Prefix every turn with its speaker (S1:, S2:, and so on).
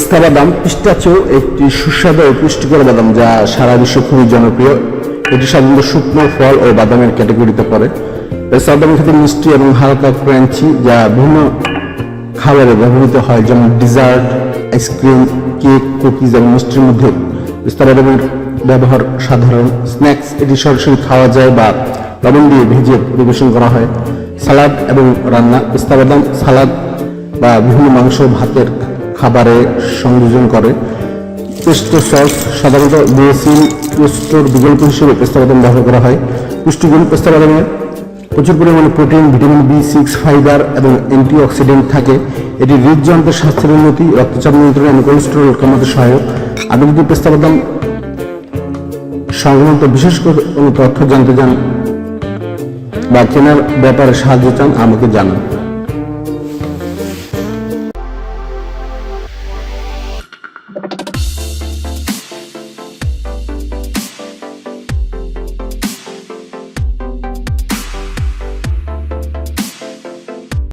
S1: পেস্তা বাদাম পিস্তাচো একটি সুস্বাদু ও পুষ্টিকর বাদাম যা সারা বিশ্বে খুবই জনপ্রিয়। এটি সাধারণত শুকনো ফল ও বাদামের ক্যাটাগরিতে পড়ে। পেস্তা বাদাম খেতে মিষ্টি এবং হালকা ক্রাঞ্চি যা বিভিন্ন খাবারে ব্যবহৃত হয়, যেমন ডিজার্ট, আইসক্রিম, কেক, কুকিজ এবং মিষ্টির মধ্যে। পেস্তা বাদামের ব্যবহার সাধারণ। স্ন্যাক্স, এটি সরাসরি খাওয়া যায় বা লবণ দিয়ে ভেজে পরিবেশন করা হয়। সালাদ এবং রান্না পেস্তা বাদাম সালাদ বা বিভিন্ন মাংস, ভাতের খাবারে সংযোজন করে। পেস্টো সস, সাধারণত বেসিন পেস্টোর বিকল্প হিসেবে পেস্তা বাদাম ব্যবহার করা হয়। পুষ্টিগুণ পেস্তা বাদামে প্রচুর পরিমাণে protein, vitamin B, six, fibre এবং অ্যান্টিঅক্সিডেন্ট থাকে। এটি হৃদযন্ত্রের স্বাস্থ্যের উন্নতি, রক্তচাপ নিয়ন্ত্রণ এবং কোলেস্টেরল কমাতে সহায়ক। আপনি যদি পেস্তা বাদাম সংক্রান্ত বিশেষ করে কোনো তথ্য জানতে চান বা কেনার ব্যাপারে সাহায্য চান, আমাকে জানান।